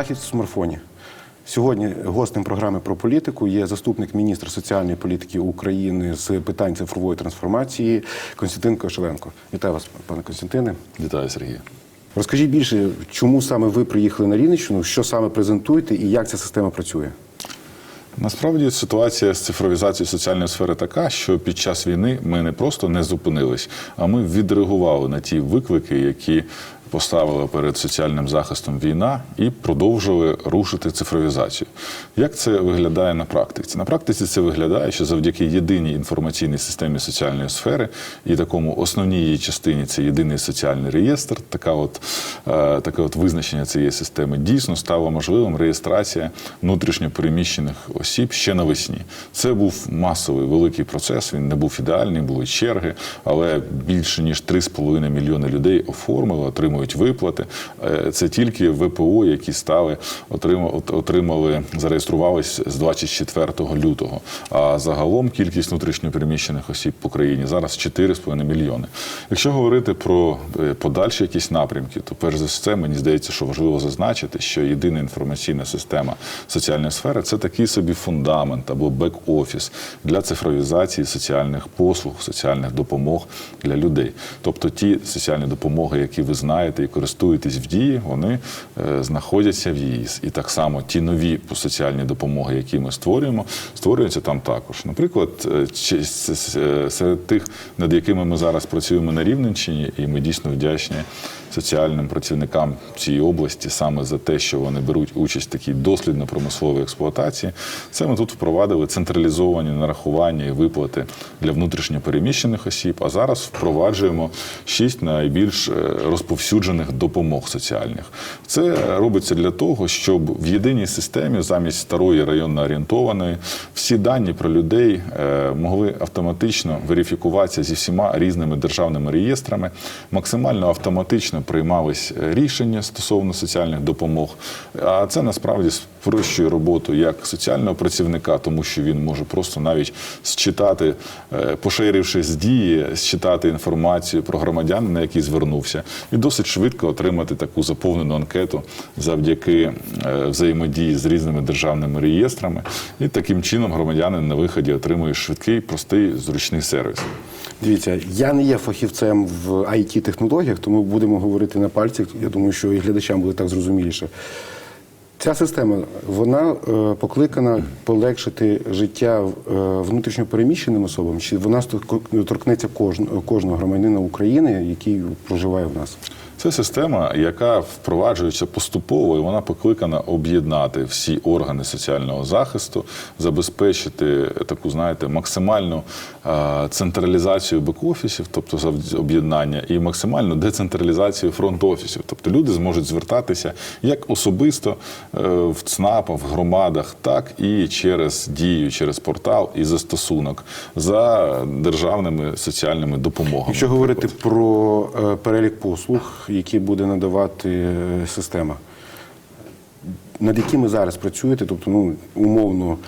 захід в смартфоні. Сьогодні гостем програми про політику є заступник міністра соціальної політики України з питань цифрової трансформації Константин Кошеленко. Вітаю вас, пане Константине. Вітаю, Сергій. Розкажіть більше, чому саме ви приїхали на Рівненщину, що саме презентуєте і як ця система працює? Насправді ситуація з цифровізацією соціальної сфери така, що під час війни ми не просто не зупинились, а ми відреагували на ті виклики, які поставила перед соціальним захистом війна, і продовжили рушити цифровізацію. Як це виглядає на практиці? На практиці це виглядає, що завдяки єдиній інформаційній системі соціальної сфери і такому основній її частині це єдиний соціальний реєстр. Така от е, таке от визначення цієї системи дійсно стало можливим реєстрація внутрішньопереміщених осіб ще навесні. Це був масовий великий процес. Він не був ідеальний, були черги, але більше ніж 3,5 мільйони людей оформили, отримують виплати. Е, Це тільки ВПО, які стали отримали, зареєструвались з 24 лютого. А загалом кількість внутрішньопереміщених осіб по країні зараз 4,5 мільйони. Якщо говорити про е, подальші якісь напрямки, то перш за все мені здається, що важливо зазначити, що єдина інформаційна система соціальної сфери це такий собі фундамент або бек-офіс для цифровізації соціальних послуг, соціальних допомог для людей. Тобто ті соціальні допомоги, які ви знаєте і користуєтесь в дії, вони е, знаходяться в ЄІС. І так само ті нові соціальні допомоги, які ми створюємо, створюються там також. Наприклад, е, е, серед тих, над якими ми зараз працюємо на Рівненщині, і ми дійсно вдячні соціальним працівникам цієї області саме за те, що вони беруть участь в такій дослідно-промисловій експлуатації. Це ми тут впровадили централізовані нарахування і виплати для внутрішньопереміщених осіб. А зараз впроваджуємо шість найбільш е, розповсюджених допомог соціальних. Це робиться для того, щоб в єдиній системі замість старої районно орієнтованої всі дані про людей е, могли автоматично верифікуватися зі всіма різними державними реєстрами, максимально автоматично приймались е, рішення стосовно соціальних допомог. А це насправді спрощує роботу як соціального працівника, тому що він може просто навіть считати, е, поширивши з дії, считати інформацію про громадянина, який звернувся, і досить швидко отримати таку заповнену анкету завдяки е, взаємодії з різними державними реєстрами. І таким чином громадянин на виході отримує швидкий, простий, зручний сервіс. Дивіться, я не є фахівцем в it технологіях тому будемо говорити на пальцях. Я думаю, що і глядачам буде так зрозуміліше. Ця система вона е, покликана полегшити життя е, внутрішньопереміщеним особам, чи вона торкнеться кожного громадянина України, який проживає в нас? Це система, яка впроваджується поступово, і вона покликана об'єднати всі органи соціального захисту, забезпечити таку, знаєте, максимальну централізацію бек-офісів, тобто об'єднання, і максимальну децентралізацію фронт-офісів. Тобто люди зможуть звертатися як особисто е, в ЦНАПах, в громадах, так і через дію, через портал і застосунок за державними соціальними допомогами. Якщо говорити про е, перелік послуг, які буде надавати е, система, над якими зараз працюєте, тобто, ну умовно,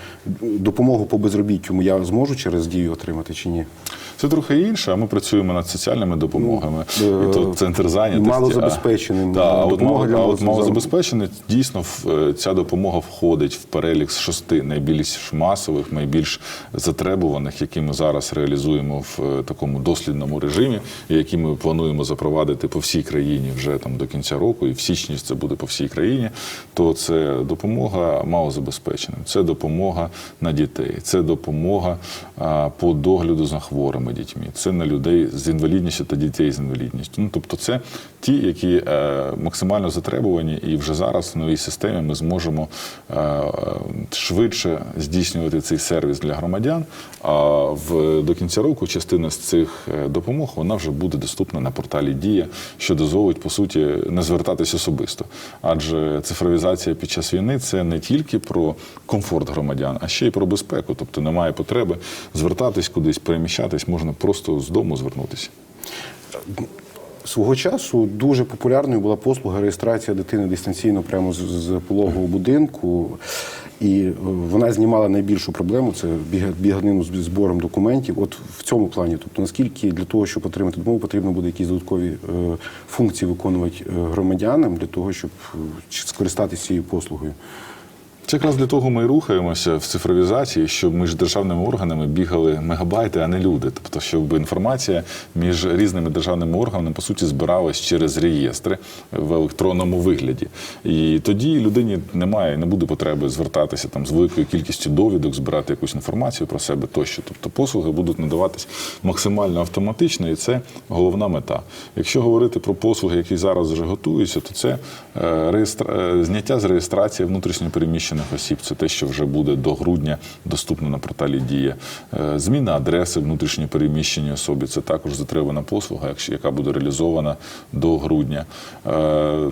допомогу по безробіттю я зможу через дію отримати чи ні? Це трохи інше, а ми працюємо над соціальними допомогами. Ну, і то центр зайнятості. малозабезпеченим, А, да, а от мало, от малозабезпечених дійсно е, ця допомога входить в перелік з шести найбільш масових, найбільш затребуваних, які ми зараз реалізуємо в е, такому дослідному режимі, які ми плануємо запровадити по всій країні вже там до кінця року, і в січні це буде по всій країні. То це допомога малозабезпеченим, це допомога на дітей, це допомога а, по догляду за хворими дітьми, це на людей з інвалідністю та дітей з інвалідністю. Ну тобто, це ті, які е, максимально затребувані, і вже зараз в новій системі ми зможемо е, швидше здійснювати цей сервіс для громадян. А в до кінця року частина з цих е, допомог вона вже буде доступна на порталі Дія, що дозволить по суті не звертатись особисто. Адже цифровізація під час війни це не тільки про комфорт громадян, а ще й про безпеку. Тобто немає потреби звертатись кудись, переміщатись, можна просто з дому звернутися. Свого часу дуже популярною була послуга реєстрація дитини дистанційно прямо з, з пологового будинку. І е, вона знімала найбільшу проблему це біга- біганину з збором документів. От в цьому плані, тобто наскільки для того, щоб отримати допомогу, потрібно буде якісь додаткові е, функції виконувати е, громадянам для того, щоб е, скористатися цією послугою. Це якраз для того ми і рухаємося в цифровізації, щоб між державними органами бігали мегабайти, а не люди. Тобто, щоб інформація між різними державними органами по суті збиралась через реєстри в електронному вигляді. І тоді людині немає, не буде потреби звертатися там з великою кількістю довідок, збирати якусь інформацію про себе тощо. Тобто послуги будуть надаватись максимально автоматично, і це головна мета. Якщо говорити про послуги, які зараз вже готуються, то це е, реєстра... е, зняття з реєстрації внутрішньопереміщених осіб. Це те, що вже буде до грудня доступно на порталі Дія. Е, Зміна адреси внутрішньопереміщеній особі це також затребана послуга, яка буде реалізована до грудня. Е,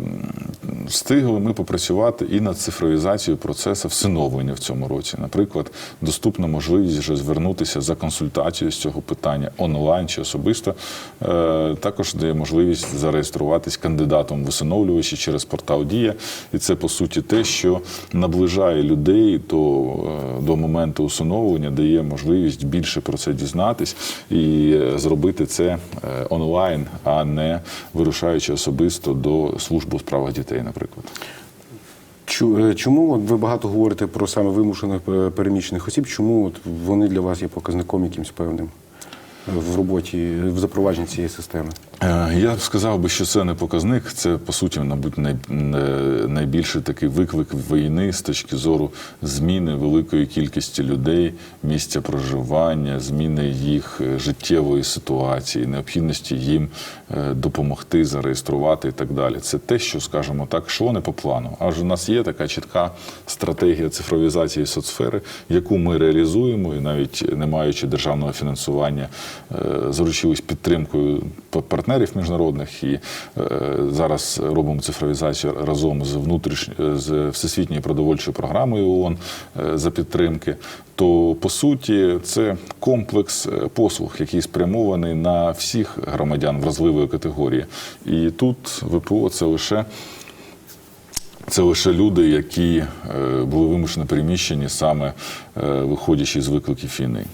Встигли ми попрацювати і над цифровізацією процесу всиновлення в цьому році. Наприклад, доступна можливість вже звернутися за консультацією з цього питання онлайн чи особисто. Е, Також дає можливість зареєструватись кандидатом в усиновлювачі через портал Дія. І це по суті те, що наближає людей до, е, до моменту усиновлення, дає можливість більше про це дізнатись і е, зробити це е, онлайн, а не вирушаючи особисто до служби у справах дітей, наприклад. Чому от ви багато говорите про саме вимушених переміщених осіб? Чому от вони для вас є показником якимось певним в роботі, в запровадженні цієї системи? Е, Я б сказав би, що це не показник, це по суті, мабуть, най, найбільший такий виклик війни з точки зору зміни великої кількості людей, місця проживання, зміни їх е, життєвої ситуації, необхідності їм е, допомогти, зареєструвати і так далі. Це те, що, скажімо так, йшло не по плану. Аж у нас є така чітка стратегія цифровізації соцсфери, яку ми реалізуємо, і навіть не маючи державного фінансування, заручились підтримкою партнерів міжнародних і е, зараз робимо цифровізацію разом з внутріш... з всесвітньою продовольчою програмою ООН е, за підтримки. То по суті це комплекс е, послуг, який спрямований на всіх громадян вразливої категорії. І тут ВПО це лише це лише люди, які е, були вимушено переміщені саме е, виходячи з викликів війни.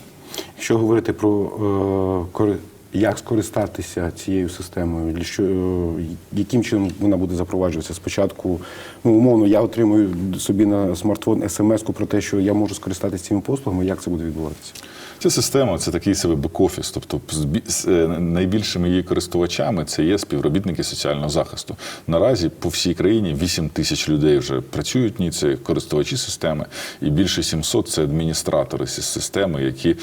Якщо говорити про е, як скористатися цією системою, для що, е, яким чином вона буде запроваджуватися? Спочатку, ну умовно, я отримую собі на смартфон смс-ку про те, що я можу скористатися цими послугами. Як це буде відбуватися? Ця система це такий себе бек-офіс, тобто з е, найбільшими її користувачами це є співробітники соціального захисту. Наразі по всій країні 8 тисяч людей вже працюють в ній, це користувачі системи, і більше 700 – це адміністратори системи, які е,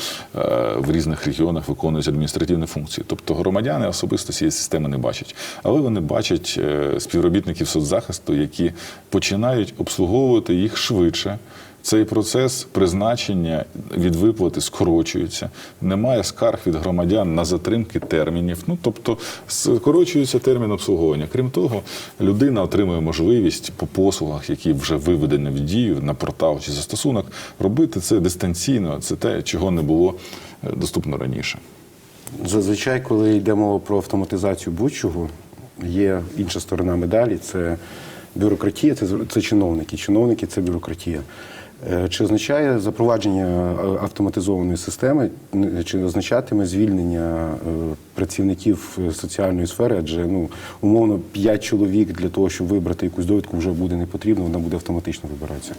в різних регіонах виконують адміністративні функції. Тобто громадяни особисто цієї системи не бачать, але вони бачать е, співробітників соцзахисту, які починають обслуговувати їх швидше. Цей процес призначення від виплати скорочується. Немає скарг від громадян на затримки термінів. Ну тобто скорочується термін обслуговування. Крім того, людина отримує можливість по послугах, які вже виведені в дію на портал чи застосунок, робити це дистанційно. Це те, чого не було е, доступно раніше. Зазвичай, коли йде мова про автоматизацію будь-чого, є інша сторона медалі це бюрократія, це, це чиновники. Чиновники це бюрократія. Е, Чи означає запровадження е, автоматизованої системи, н- чи означатиме звільнення е, працівників е, соціальної сфери? Адже ну умовно 5 чоловік для того, щоб вибрати якусь довідку, вже буде не потрібно, вона буде автоматично вибиратися.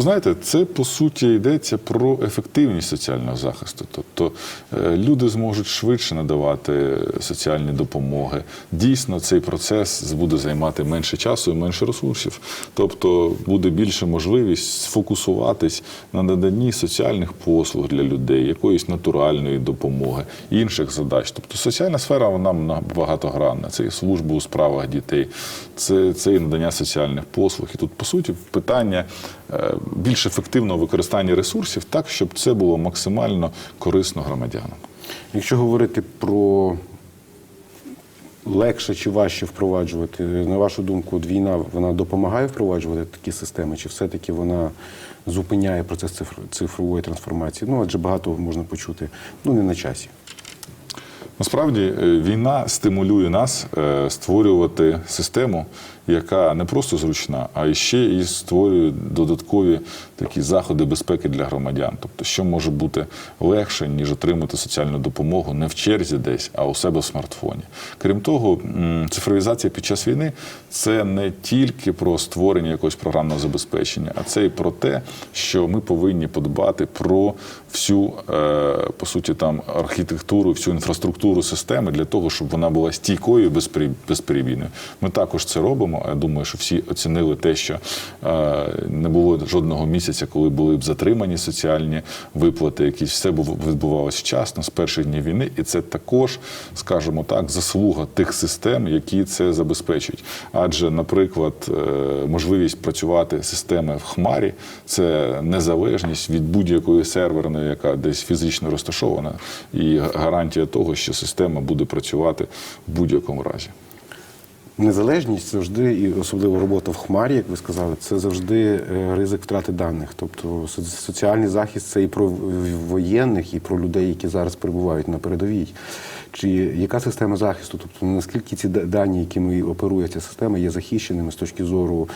Знаєте, це по суті йдеться про ефективність соціального захисту. Тобто е, люди зможуть швидше надавати соціальні допомоги. Дійсно, цей процес буде займати менше часу і менше ресурсів. Тобто буде більше можливість сфокусуватись на наданні соціальних послуг для людей, якоїсь натуральної допомоги, інших задач. Тобто соціальна сфера вона багатогранна. Це і служба у справах дітей, це, це і надання соціальних послуг. І тут, по суті, питання е, більш ефективного використання ресурсів так, щоб це було максимально корисно громадянам. Якщо говорити про легше чи важче впроваджувати, на вашу думку, війна вона допомагає впроваджувати такі системи, чи все-таки вона зупиняє процес цифр- цифрової трансформації? Ну, адже багато можна почути, ну не на часі. Насправді е, війна стимулює нас е, створювати систему, яка не просто зручна, а ще і створює додаткові такі заходи безпеки для громадян. Тобто, що може бути легше, ніж отримати соціальну допомогу не в черзі десь, а у себе в смартфоні. Крім того, цифровізація під час війни це не тільки про створення якогось програмного забезпечення, а це і про те, що ми повинні подбати про всю е, по суті там архітектуру, всю інфраструктуру системи для того, щоб вона була стійкою і безперебійною. Ми також це робимо. Я думаю, що всі оцінили те, що е, не було жодного місяця, коли були б затримані соціальні виплати, якісь все відбувалося вчасно з перших днів війни, і це також, скажімо так, заслуга тих систем, які це забезпечують. Адже, наприклад, е, можливість працювати системи в хмарі це незалежність від будь-якої серверної, яка десь фізично розташована, і гарантія того, що система буде працювати в будь-якому разі. Незалежність завжди, і особливо робота в хмарі, як ви сказали, це завжди е, ризик втрати даних. Тобто соціальний захист це і про воєнних, і про людей, які зараз перебувають на передовій. Чи яка система захисту? Тобто наскільки ці дані, якими оперує ця система, є захищеними з точки зору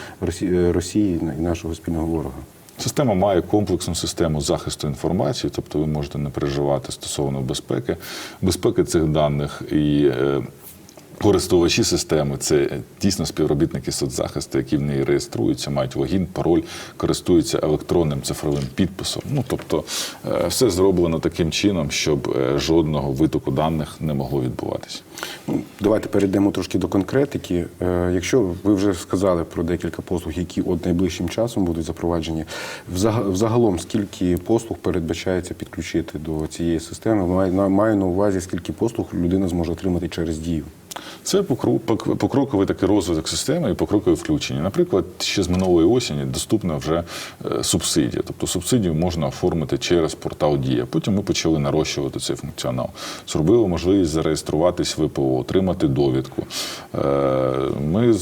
Росії і нашого спільного ворога? Система має комплексну систему захисту інформації, тобто ви можете не переживати стосовно безпеки, безпеки цих даних і. Користувачі системи це дійсно співробітники соцзахисту, які в неї реєструються, мають логін, пароль, користуються електронним цифровим підписом. Ну тобто, е, все зроблено таким чином, щоб е, жодного витоку даних не могло відбуватися. Ну, давайте перейдемо трошки до конкретики. Е, якщо ви вже сказали про декілька послуг, які от найближчим часом будуть запроваджені, взагалом скільки послуг передбачається підключити до цієї системи? Маю на увазі, скільки послуг людина зможе отримати через дію. Це покроковий такий розвиток системи і покрокове включення. Наприклад, ще з минулої осені доступна вже е, субсидія. Тобто субсидію можна оформити через портал Дія. Потім ми почали нарощувати цей функціонал. Зробили можливість зареєструватись в ВПО, отримати довідку. Е, Ми е,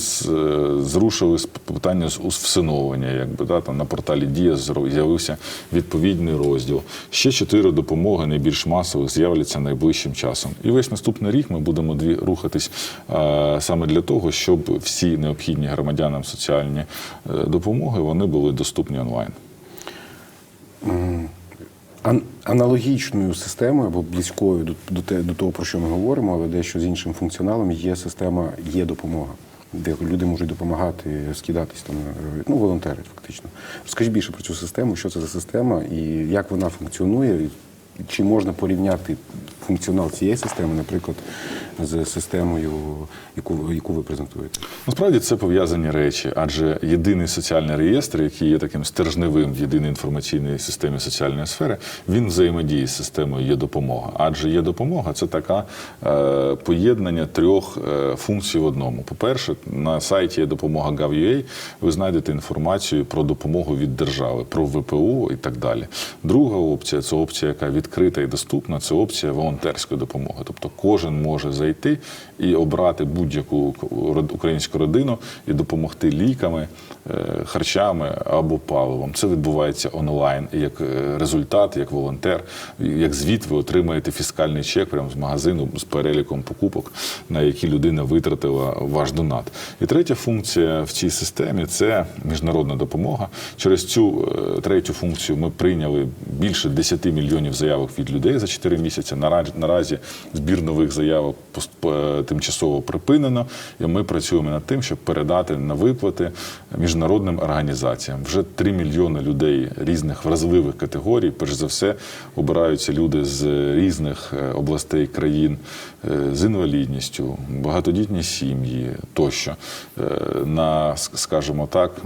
зрушили питання з усиновлення. Якби да, там на порталі Дія з'явився відповідний розділ. Ще чотири допомоги найбільш масових з'являться найближчим часом. І весь наступний рік ми будемо дві рухатись е, саме для того, щоб всі необхідні громадянам соціальні е, допомоги вони були доступні онлайн. Аналогічною системою або близькою до, те- до того, про що ми говоримо, але дещо з іншим функціоналом є система є допомога, де люди можуть допомагати скидатись там, е, ну, волонтерить фактично. Розкажіть більше про цю систему, що це за система і як вона функціонує, чи можна порівняти функціонал цієї системи, наприклад, з системою, яку, яку ви презентуєте? Насправді це пов'язані речі, адже єдиний соціальний реєстр, який є таким стержневим в єдиній інформаційній системі соціальної сфери, він взаємодіє з системою є допомога. Адже є допомога це така е, поєднання трьох е, функцій в одному. По-перше, на сайті є допомога Gov.ua ви знайдете інформацію про допомогу від держави, про ВПО і так далі. Друга опція це опція, яка відкрита і доступна. Це опція волонтерської допомоги. Тобто кожен може зайти і обрати будь-яку українську родину і допомогти ліками, е, харчами або паливом. Це відбувається онлайн. Як е, результат, як волонтер, як звіт, ви отримаєте фіскальний чек прямо з магазину з переліком покупок, на які людина витратила ваш донат. І третя функція в цій системі це міжнародна допомога. Через цю е, третю функцію ми прийняли більше 10 мільйонів заявок від людей за 4 місяці. Наразі, збір нових заявок е, тимчасово припинено, і ми працюємо над тим, щоб передати на виплати міжнародним організаціям. Вже 3 мільйони людей різних вразливих категорій. Перш за все, обираються люди з різних е, областей країн е, з інвалідністю, багатодітні сім'ї тощо. На, скажімо так,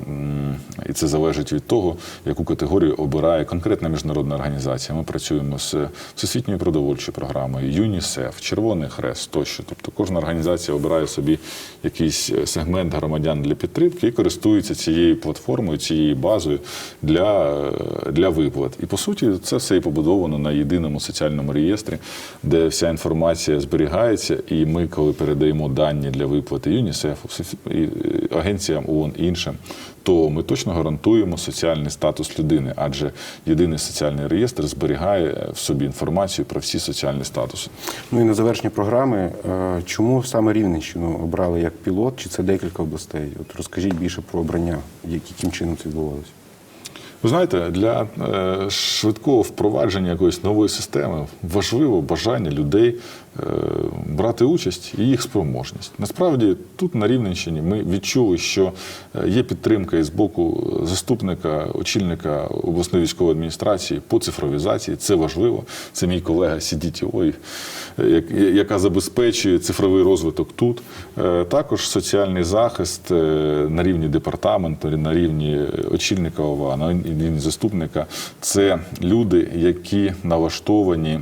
і це залежить від того, яку категорію обирає конкретна міжнародна організація. Ми працюємо з Всесвітньою продовольчою програмою, ЮНІСЕФ, Червоний Хрест тощо. Тобто кожна організація обирає собі якийсь е, сегмент громадян для підтримки і користується цією платформою, цією базою для, е, для виплат. І по суті, це все і побудовано на єдиному соціальному реєстрі, де вся інформація зберігається. І ми, коли передаємо дані для виплати і, е, агенціям ООН іншим, то ми точно гарантуємо соціальний статус людини, адже єдиний соціальний реєстр зберігає в собі інформацію про всі соціальні статуси. Ну і на завершення програми, е, чому саме Рівненщину обрали як пілот, чи це декілька областей? От розкажіть більше про обрання, як- яким чином це відбувалося. Ви знаєте, для е, швидкого впровадження якоїсь нової системи важливо бажання людей е, брати участь і їх спроможність. Насправді, тут на Рівненщині ми відчули, що е, є підтримка із боку заступника, очільника обласної військової адміністрації по цифровізації. Це важливо. Це мій колега Сідітєвой, як- яка забезпечує цифровий розвиток тут. Е, Також соціальний захист е, на рівні департаменту, на рівні очільника ОВА, на рівні заступника. Це люди, які налаштовані.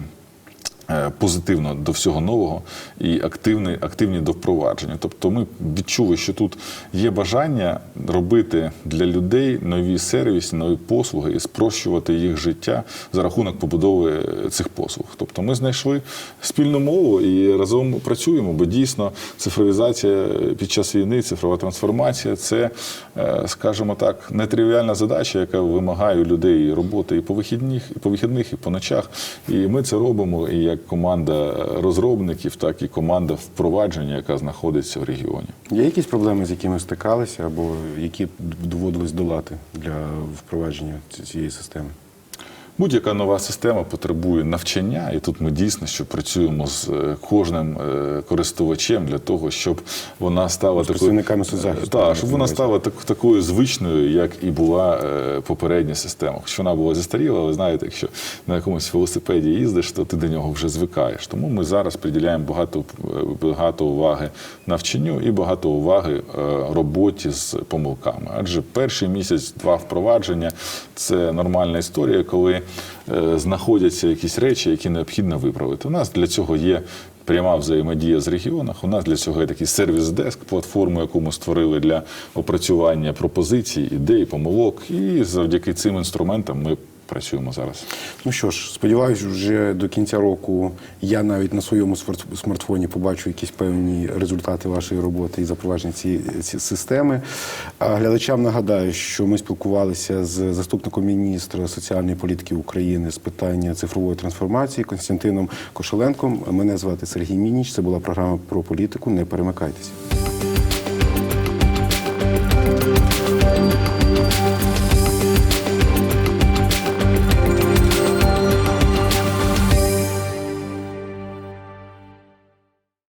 Е, Позитивно до всього нового і активні, активні до впровадження. Тобто ми відчули, що тут є бажання робити для людей нові сервіси, нові послуги і спрощувати їх життя за рахунок побудови цих послуг. Тобто ми знайшли спільну мову і разом працюємо, бо дійсно цифровізація під час війни, цифрова трансформація це, е, скажімо так, нетривіальна задача, яка вимагає у людей роботи і по вихідних, і по вихідних, і по ночах. І ми це робимо і як команда розробників, так і команда впровадження, яка знаходиться в регіоні. Є якісь проблеми, з якими стикалися, або які доводилось долати для впровадження цієї системи? Будь-яка нова система потребує навчання, і тут ми дійсно що працюємо з е, кожним е, користувачем для того, щоб вона стала З представниками соцзахисту, щоб вона стала так, такою звичною, як і була е, попередня система. Хоч вона була застаріла, але знаєте, якщо на якомусь велосипеді їздиш, то ти до нього вже звикаєш. Тому ми зараз приділяємо багато, е, багато уваги навчанню і багато уваги е, роботі з помилками. Адже перший місяць-два впровадження це нормальна історія, коли е, знаходяться якісь речі, які необхідно виправити. У нас для цього є. Пряма взаємодія з регіонах. У нас для цього є такий сервіс-деск, платформу, яку ми створили для опрацювання пропозицій, ідей, помилок. І завдяки цим інструментам ми працюємо зараз. Ну що ж, сподіваюся, вже до кінця року я навіть на своєму смартфоні побачу якісь певні результати вашої роботи і запровадження цієї ці системи. А глядачам нагадаю, що ми спілкувалися з заступником міністра соціальної політики України з питання цифрової трансформації Константином Кошеленком. Мене звати Сергій Мініч. Це була програма про політику. Не перемикайтеся.